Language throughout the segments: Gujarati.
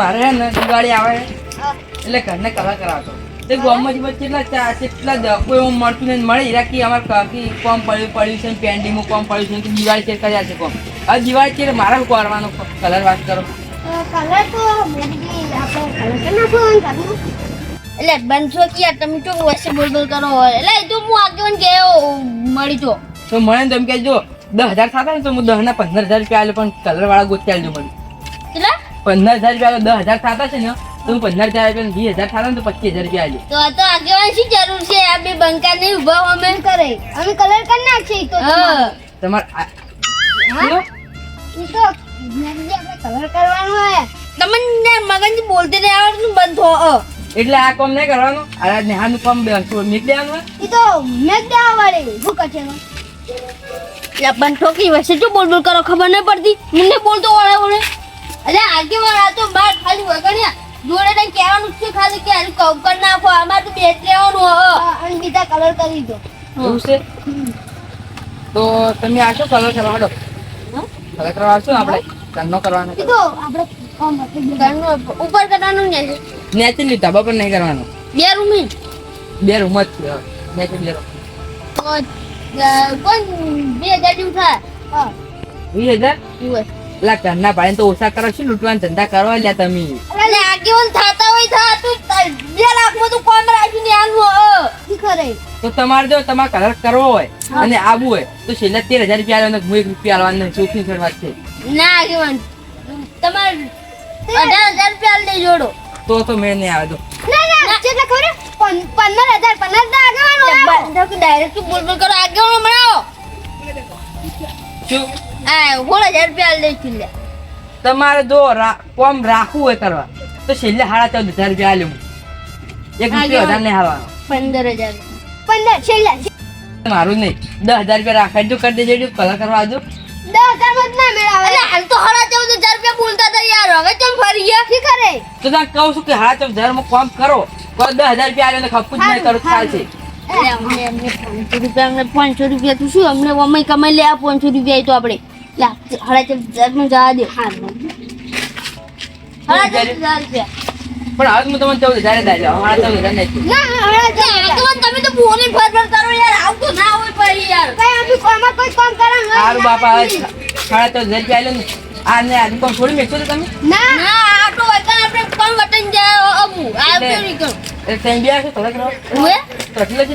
મારે હે ને દિવાળી આવે એટલે ઘરને કલર કરાવતો. તે ગામમાં જ કેટલા ચા કેટલા કોઈ એવું મળતું નહીં. મળી રહ્યા કે અમારે કાકી કોમ પડ્યું પડ્યું છે પેન્ડિંગમાં કોમ પડ્યું છે કે દિવાળી ચેર કર્યા છે કોમ. આ દિવાળી ચેર મારે કરવાનો? કલર વાત કરો. કલર તો એટલે બનશો કે યાર તમે તો વચ્ચે બોલ બોલ કરો એટલે એ તો હું આગેવાન ગયો મળી તો. તો મને તમે કહેજો દસ હજાર થતા ને તો હું દસ ના પંદર હજાર રૂપિયા આલે પણ કલર વાળા ગોતી આલજો મને. પંદર હજાર રૂપિયા દસ હજાર થતા છે ને તો પંદર હજાર રૂપિયા વીસ હજાર થતા ને તો પચીસ હજાર રૂપિયા આજે તો આ તો આગેવાન શી જરૂર છે? આ બે બંકા નહીં ઊભા અમે કરે. અમે કલર કરી નાખીએ તો તમાર. તમારે આ- હા? શું? ઈ તો કલર કરવાનું હોય તમને મગજ બોલતે નહીં આવડતું બંધ એટલે આ કામ નહીં કરવાનું. આ નેહાનું કામ બે- નીકળી દેવાનું હોય. એ તો મેં જ દેવા વાળી. શું એમાં? એટલે બંધ થો વચ્ચે જો બોલ બોલ કરો? ખબર નહીં પડતી? મને બોલતો વળે વળે એટલે આગેવાન આ તો બાર ખાલી વગણ્યા. જોડે ને કહેવાનું છે ખાલી કે આનું કવ કર નાખો આમાં તો બેટ લેવાનું હો. અને બીજા કલર કરી દો. એવું છે? તો તમે આશો કલર કરવા હાડો. કલર કરવા આવશો આપણે? ઘરનો કરવાનો તો આપણે. ઘરનું ઉપર કરવાનું ને નેચરલી ધાબા પર નહીં કરવાનું. બે રૂમ બે રૂમ જ છે નેચરલી કોણ બે હજાર જેવું થાય? હા. વીસ હજાર? એટલે ઘરના ભાઈ તો ઓછા કરો શું લૂંટવાના ધંધા કરવા લ્યા તમે? એટલે આગેવાન થતા હોય થા તું બે લાખમાં તું કોમ રાખીને આનું કરે? તો તમારે જો તમારે કલર કરવો હોય અને આવવું હોય તો છેલ્લા તેર હજાર રૂપિયા આલવાના હું એક રૂપિયા આલવાના ચોખ્ખી વાત છે ના આગેવાન. તમારે અઢાર હજાર રૂપિયા લઈ જોડો તો તો મેળ નહીં આવે તો ના ના કેટલા ખબર? પંદર હજાર પંદર હજાર આગેવાન ડાયરેક્ટ બોલ બોલ કરો આગેવાન બનાવો શું? સોળ હજાર રૂપિયા લઈ છું તમારે જો કોમ રાખવું હોય કરવા તો છેલ્લે સાડા ચૌદ હજાર રૂપિયા લેવું એક રૂપિયા વધારે નહીં હાલવાનો. પંદર હજાર. પંદર છેલ્લા. મારું નહીં. દસ હજાર રૂપિયા રાખા જો કરી દેજો કલર કરવા આવજો દસ હજારમાં ના મેળાવે. એટલે હાલ તો સાડા ચૌદ હજાર રૂપિયા બોલતા હતા યાર. હવે કેમ ફરી ગયા? તો કહું છું કે સાડા ચૌદ હજારમાં કામ કરો. કોઈ દસ હજાર રૂપિયા આલ્યો ને ખપું જ નહીં કરું ચાલશે એટલે અમને અમને પાંચસો રૂપિયા અમને પાંચસો રૂપિયા તો શું? અમને અમે કમાઈ લે આ પાંચસો રૂપિયા તો આપણે. ચાર હજારનું જવા દે. સાડા ચાર હજાર રૂપિયા પણ હવે હું તમને ચૌદ હજાર જ આલ્યો ચૌદ હજાર નહીં ના હમણાં જ તમે તો બોલી ફર ફર કરો યાર આવું તો ના હોય પછી યાર. કઈ અમે કોમાં કોઈ કામ કરવાનું સારું બાપા હવે સાડા ચૌદ હજાર રૂપિયા ને. આ ને આજુ કામ છોડી મેકશો તમે? ના. ના આટલો વગર આપણે કોણ વટન જાય અમુ આ એટલે- કેવી કરું એટલે તમે બે આવશો કલર કરવા ઉએ કેટલો છે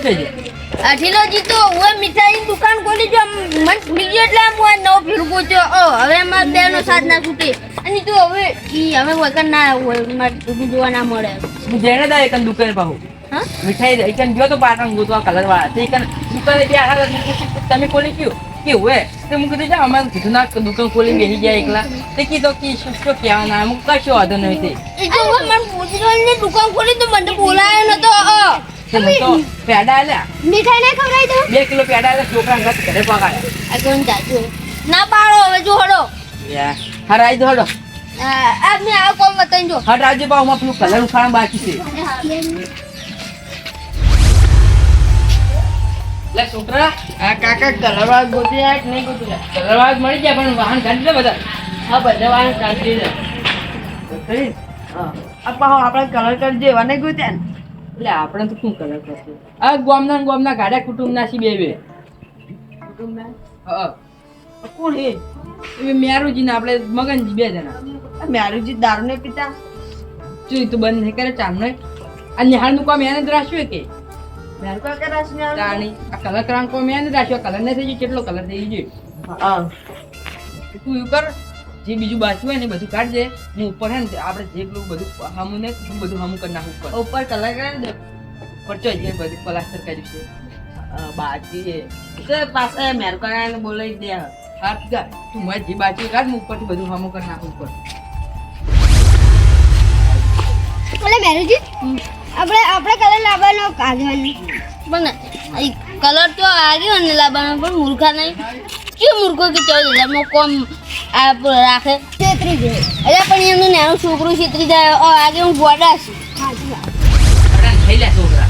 અઠીલો જીતો હું મીઠાઈની દુકાન ખોલી જો મન ગયો એટલે હું આ નવો ફિરકો છે ઓ હવે મારા બેનો સાથ ના છૂટે. અને તું હવે ઈ હવે વગર ના હોય મારે બધું જોવા ના મળે. હું જેને દા એકન દુકાન પાહુ. હા? મીઠાઈ એકન ગયો તો પાટણ ગોતવા કલર વાળા. તે એકન દુકાને બે હારા તમે ખોલી કયું કે હોય તે હું કીધું અમારે કીધું ના દુકાન ખોલી બેસી ગયા એકલા. તે કીધો કે શું શું કહેવાના અમુક કશો વાંધો નહીં તે. એ તો મને પૂછવાની દુકાન ખોલી તો મને તો બોલાયો નતો. તે મને તો પેડા આલ્યા. મીઠાઈ ના ખવડાવી દો બે કિલો પેડા આલ્યા છોકરા ઘર ઘરે પગાડ્યા. આ કોણ જાતું ના પાડો હવે જો હડો. યા. હા દો હડો. આ આ મેં આ કોમ બતાવી જો. હા રાજ્ય બાહુ માં પેલું કલર બાકી છે. લે છોકરા આ કાકા કલરવાળ ગોતી જાય કે નહીં ગોતી મળી જાય પણ વાહન કાઢી દે બધા? હા બધા વાહન કાઢી દે હા. આ પાહો આપણે કલર કરી વાને ગોત્યા ને? એટલે આપણે તો શું કરે આ ગોમના ને ગોમના ગાડા કુટુંબના સી બે બે. કુટુંબના? હા. કોણ હે એ મેરુજી ને આપણે મગનજી બે જણા. મેરુજી દારૂ ને પીતા? જોઈ તો બંધ નહીં કરે ચાલનો આ નિહાળનું કામ એને જ રાખ્યું કે? રાણી આ કલર કરવાનું કામ એને કલર ને થઈ ગયો કેટલો કલર થઈ ગયો? તું એવું કર. જે બીજું બાકી હોય ને બધું કાઢજે હું ઉપર હે ને આપણે જે પેલું બધું હામું ને હું બધું હામું કરી નાખું ઉપર. ઉપર કલર કરી દે ઉપર ચો જે બધું પ્લાસ્ટર કર્યું છે. બાજી છે પાસે મેરકાને બોલાવી દે. હાથ ગા તું મારે જે બાજી કાઢ ને ઉપરથી બધું હામું કરી નાખું ઉપર. એટલે મેરુજી આપણે આપણે કલર લાવવાનો કાઢવાનો. પણ કલર તો આવ્યો ને લાવવાનો પણ મૂર્ખા નહીં. કયો મુર્ગો કે ચૌદ હજારમાં કોમ આ રાખે? તેત્રી દે એટલે પણ એમનું નાનું છોકરું છેતરી જાય ઓ આગે હું ગોડા છું. આપણા થઈ લે છોકરા.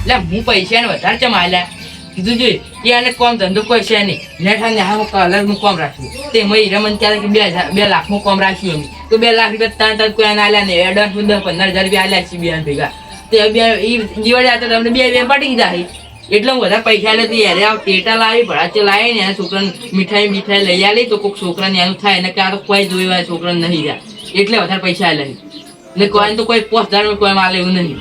એટલે હું પૈસા ને વધારે ચમ આલ્યા? કીધું જોઈ કે આને કોમ ધંધો કોઈ છે નહીં. નેઠા ને હા કલરનું કોમ રાખ્યું. તે મય રમન ત્યારે કે બે હજાર બે લાખનું કોમ રાખ્યું એમ તો બે લાખ રૂપિયા ત્રણ ત્રણ કોઈ આલ્યા નહીં. એડવાન્સ દસ પંદર હજાર રૂપિયા આલ્યા છે બે ભેગા. તે બે જીવડ્યા આવતા તમને બે બે પટી જાય એટલે હું બધા પૈસા લેતી તો યારે. આ ટેટા લાવી ભડાચે લાવી ને છોકરાને મીઠાઈ મીઠાઈ લઈ આવી તો કોઈક છોકરાને એનું થાય. ને કે આ તો કોઈ જોયું હોય છોકરાને નહીં રહ્યા એટલે વધારે પૈસા લઈ ને કોઈ તો કોઈ પોસ્ટ ધારણ કોઈ માલે એવું નહીં.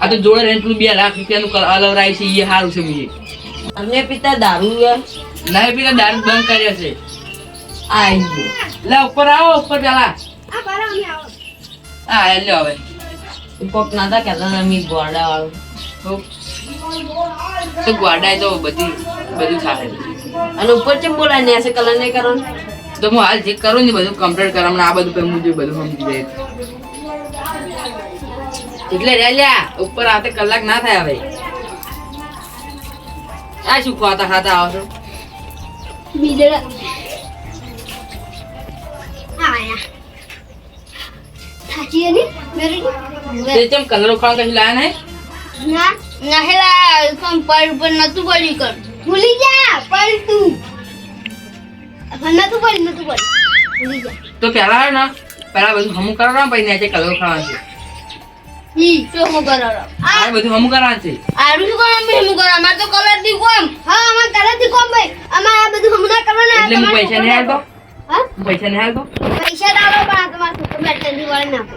આ તો જોડે રહીને બે લાખ રૂપિયાનું અલગ અલવરાય છે એ સારું છે બીજે. અમને પિતા દારૂ લાય. પિતા દારૂ બંધ કર્યા છે. આઈ લે ઉપર આવો ઉપર પેલા. આ બારા અમે આવો. હા એટલે હવે. કોક નાતા કહેતા હતા મી ગોડા વાળું. તો ગોડાય તો બધી બધું થાય અને ઉપર ચેમ બોલાય ને એસે કલર નહીં કરવાનું? તો હું હાલ જે કરું ને બધું કમ્પ્લીટ મને આ બધું પેલું જો બધું સમજી જાય. એટલે રે લ્યા ઉપર આતે કલાક ના થાય હવે. આ શું ખાતા ખાતા આવો છો? બીજડા. આયા. થાકી ને મેરી? તે ચમ કલર ખાવા કશું લાયા નહીં? ના. નહેલા એકમ પર પર નતું પડ્યું કર. ભૂલી જા પર તું નતું પડી નતું પડી ભૂલી જા. તો પેલા હે ને પેલા બધું હમું કરવાનું પછી નીચે કલરો ખાવાનું છે. ઈ શું હું કરારો આ બધું હમું કરવાનું છે. આરું શું કરવા મેં હું કરા માર તો કલરથી કોમ. હા અમાર ઘરેથી કોમ ભાઈ. અમાર આ બધું હમણાં કરવાના એટલે હું પૈસા નહીં હાલતો હા? હું પૈસા નહીં હાલતો પૈસા ડાલો પણ તમાર છોકરો બેટરી વાળા નાખો.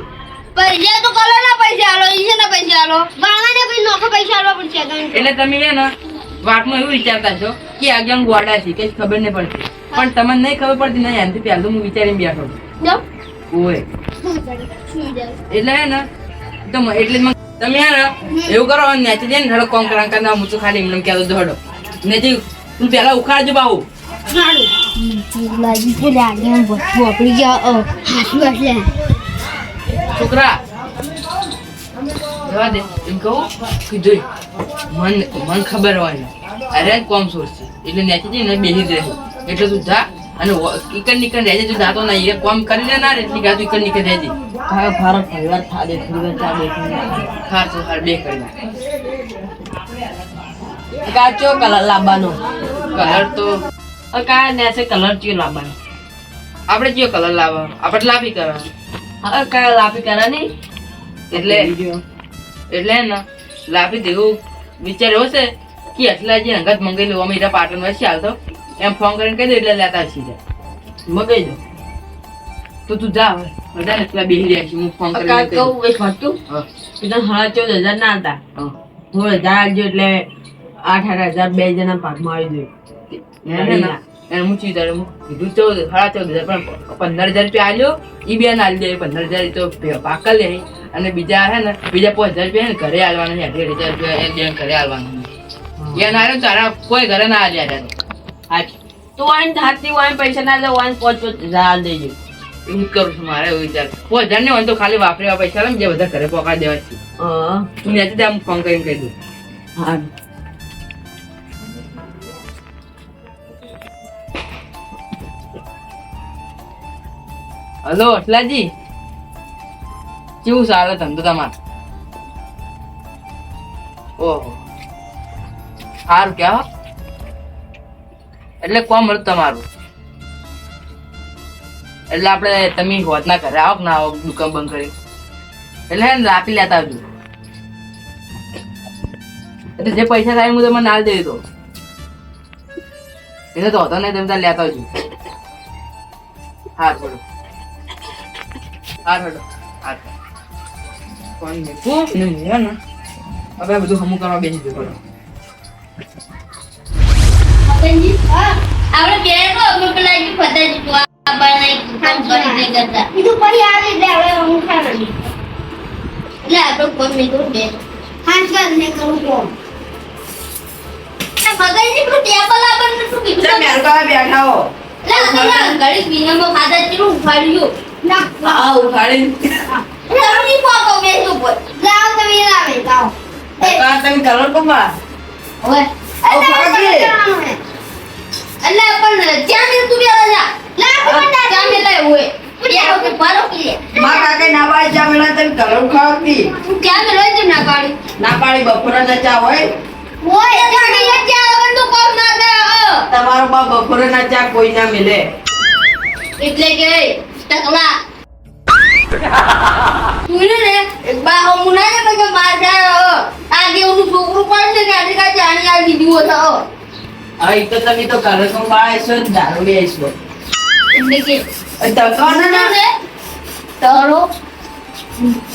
પૈસા તો કલર ના પૈસા આલો ઈ છે ના પૈસા આલો. વાળવાને નોખો પૈસા આલવા પડશે એટલે તમે છે ને વાતમાં એવું વિચારતા છો કે આગળ ગોડા છે કઈ ખબર નહીં પડતી. પણ તમને નહીં ખબર પડતી નહીં એનાથી પહેલા તો હું વિચારીને બેઠો છું. ઓય. એટલે હે ને તો એટલે તમે હે ને એવું કરો નેચે ને ધડો કોમ કરાંક ના હું તો ખાલી એમને કહેતો ધડો નેચે તું પહેલા ઉખાડજો હશે. છોકરા દે. એમ કહું કીધું મન મન ખબર હોય ને અરે કોમ સોર્સ છે. એટલે નેચે જઈને બેસી જ રહે. એટલે તું જા અને ઇકન નિકન રહેજે તું જાતો ના એ કોમ કરી લે ના રે એટલી ગાતું ઇકન નિકન રહેજે. કાયો ફારો પરિવાર થા દે પરિવાર ચા દે ખાર તો ખાર બે કરી નાખ. કાચો કલર લાવવાનો કલર તો કાયા ને છે કલર ચિયો લાવવાનો આપણે ચિયો કલર લાવવા આપણે લાભી કરવા હવે કાયા લાપી કરવાની? એટલે એટલે ને લાભી દેવું. વિચાર્યો છે કે એટલા જે અંગત મંગાઈ લેવા અમે પાટણ વચ્ચે આવતો એમ ફોન કરીને કહી દે એટલે લેતા જા મગાઈ દો. તો તું જા હવે. બધા ને પેલા બેસી રહ્યા છે હું ફોન કરીને. કહું એક હતું હા, પિતા સાડા ચૌદ હજાર ના હતા. હું. હજાર આવજો એટલે આઠ આઠ હજાર બે જણા ભાગમાં આવી જોઈએ એને હું ચીધા હું કીધું ચૌદ સાડા ચૌદ હજાર પણ પંદર હજાર રૂપિયા આલ્યો. ઈ બે ના દે પંદર હજાર તો પાકા લે અને બીજા હે ને બીજા પાંચ હજાર રૂપિયા ને ઘરે આવવાનું છે અઢી હજાર રૂપિયા એ બેન ઘરે આવવાનું છે. એ ના તારા કોઈ ઘરે ના આલ્યા તારે. હા તું આઈને હાથથી વાઈને પૈસા ના લે વાઈને પાંચ પાંચ હજાર દેજો. એવું કરું છું મારે એવું વિચાર. પાંચ હજાર ને હોય તો ખાલી વાપરેવા પૈસા ને જે બધા ઘરે પહોંચાડી દેવા છે. તું નેચે ત્યાં ફોન કરીને કહી દઉં. હા. હલો અટલાજી. કેવું ચાલે ધંધો તમારે. ઓહો. સારું કેવા એટલે કોમ મળ્યું તમારું. એટલે આપણે તમે હોતના ઘરે આવો ના આવો, દુકાન બંધ કરી. એટલે હે આપી લેતા આવજો. એટલે જે પૈસા થાય હું તમને ના દઈ દો એટલે તો હતો નહીં, તમે ત્યાં લેતા આવજો. હા થોડું હા થોડું હા મૂકું ને મૂકે ને હવે બધું હમું કરવા બેસી જવું મગનજી આપણે બે તો પેલા ફતા જ આ કામ કરી દે કરતા બીજું પછી આવે એટલે હવે હું ખાવાનું એટલે આપણે કોમ નહીં કરું બે હાથ કર ને કરું કોમ મગનજી પેલું ટેબલ આપણને શું કીધું બેઠા હો એટલે ઘડી વિનામાં ખાધા ચેલું ઉખાડ્યું ના હા ઉખાડી એટલે હવે નહીં પાકો બેસો પર જાઓ તમે લાવે. જાઓ કા તમે કલર કોમાં હવે. એટલે પણ જ્યાં મેં તું બેલા જા. લા પણ ત્યાં માં પાડી લઈ પાડી. પાડી હોય? ત્યાં તમારો બાપ બપોરે ના ચા કોઈ ના મિલે. એટલે કે ટકલા તું ને એક બા હું મુના ને કે માર જાય આ દેવનું છોકરું પણ છે કે આજે કાંઈ જાણી આ દીધી હોત હો. તો તમે તો ઘરે કંપાળા છો ને દારૂ લે છો એટલે કે તકાનો ના. ને તારો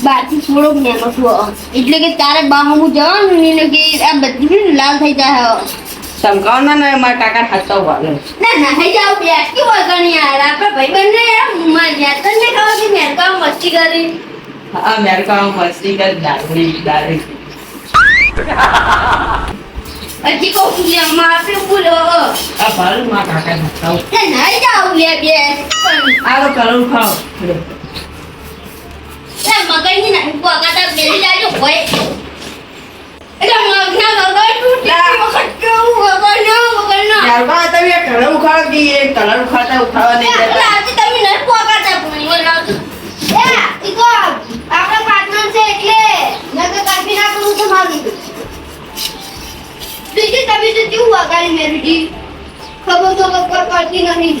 બાકી થોડોક નેનો છું એટલે કે તારે બાહું જવાનું ને કે આ બધી લાલ થઈ જાય હો. ચમકાવના ને મારા કાકા હાથતા ઊભા ના ના થઈ જાવ બેસતી હોય ઘણી યાર આપણે ભાઈ બંને યારમાં યાર. તને ખબર કે મેરકા મસ્તી કરી. હા અમેરિકામાં મસ્તી કર દારૂડી દારૂ હજી કહું છું લે આમાં આપણે બોલો આ ભાડું મારા કાકા ઊભા. ના નહીં જાવ બે આ તો કરું ખાઓ લે મગજની નાની પગાતા બેસી જાજો ભાઈ એટલે મગના મગજ તૂટી વખત કેવું મગજ ના મગજ ના ઘરે ઉખાડો કે એ કલર ઉખાડતા ઉઠાવા નહીં એટલે આજે તમે નહીં પગાતા પણ એ લાવજો એ ઈ તો આપણા પાર્ટનર છે એટલે નકર કાપી નાખવું તો મારું બીજી તમે તો કેવું વગાડી મેરુજી ખબર તો કઈ પડતી નહીં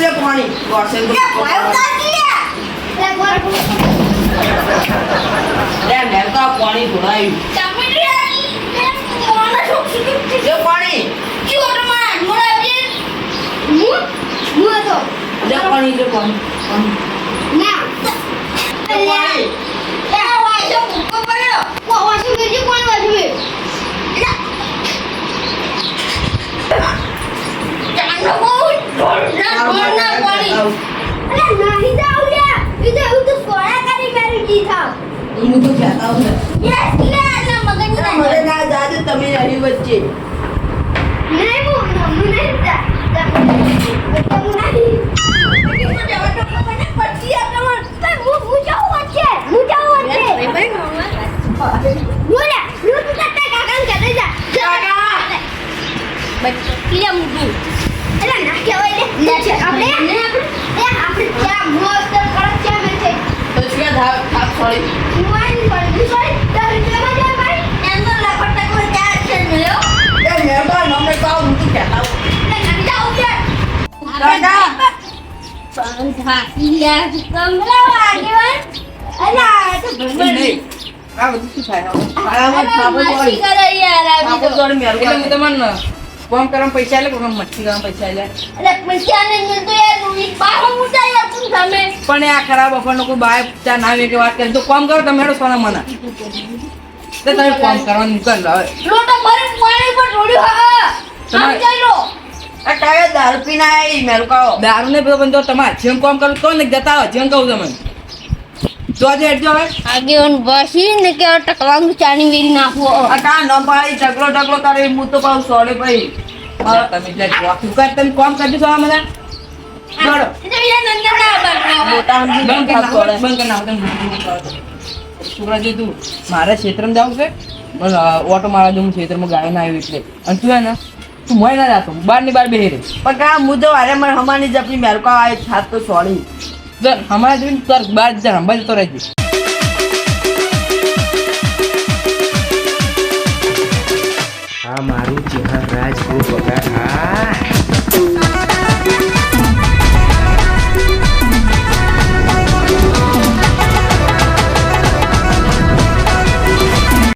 મેં પાણી. આ પાણી ઢોળાયું લે પાણી. હું હું હતો લે પાણી લે પાણી પાણી. ના લે પાણી. વા- વાસુ મેરજી કોણ વાસુ મેર મારું માથું ખાતા અરે નહીં જાવ લે ઈ તો હું તો સોળા કરી મેરુજી થાવ હું તો કહેતા હું મને ના જાજે તમે અહીં વચ્ચે નહીં હું હું નહીં જા જા. હું નહીં હું હું જાઉં વચ્ચે હું જાઉં આ બધું શું થાય? હવે? ખાવામાં થાપો છોડી થાપો છોડી મેરું એટલે હું કાઢે. તમને કોમ કરવા પૈસા લે કોમ મસ્તી કરવા પૈસા લે પણ આ ખરાબ અફરનો કોઈ બાય ચા ના આવે કે વાત કરે. તો કોમ કરો તમે હેડો સોના મના. તો તમે કોમ કરવાનું નીકળ લો હવે. આ કાયા દારૂ પીના આઈ મેરું કાઢો. દારૂ ને બધો બંધો તમારે. જેમ કોમ કરું તો ને જતા હોય જેમ કહું તમે બસી ને કે ટકવાનું ચાની વેરી ન કરે હું તો સોડે તમે જોખું કર તમે કોમ કરજો મના? જોડો. મોટા બંધ છોકરા જે તું મારે ક્ષેત્રમાં જવું છે પણ ઓટો મારા જો હું ક્ષેત્રમાં ગાય ના આવ્યું એટલે. અને તું ને તું મોય ના જાતો બારની બાર બેહી રહી. પણ કા હું તો વારે મને હમાની જપની મેરું કાઢો છાત તો સોડી દર હમણાં જોઈને તાર બાર જા રંબા જતો રહેજે. આ મારું ચહેર રાજ બહુ પગાર હા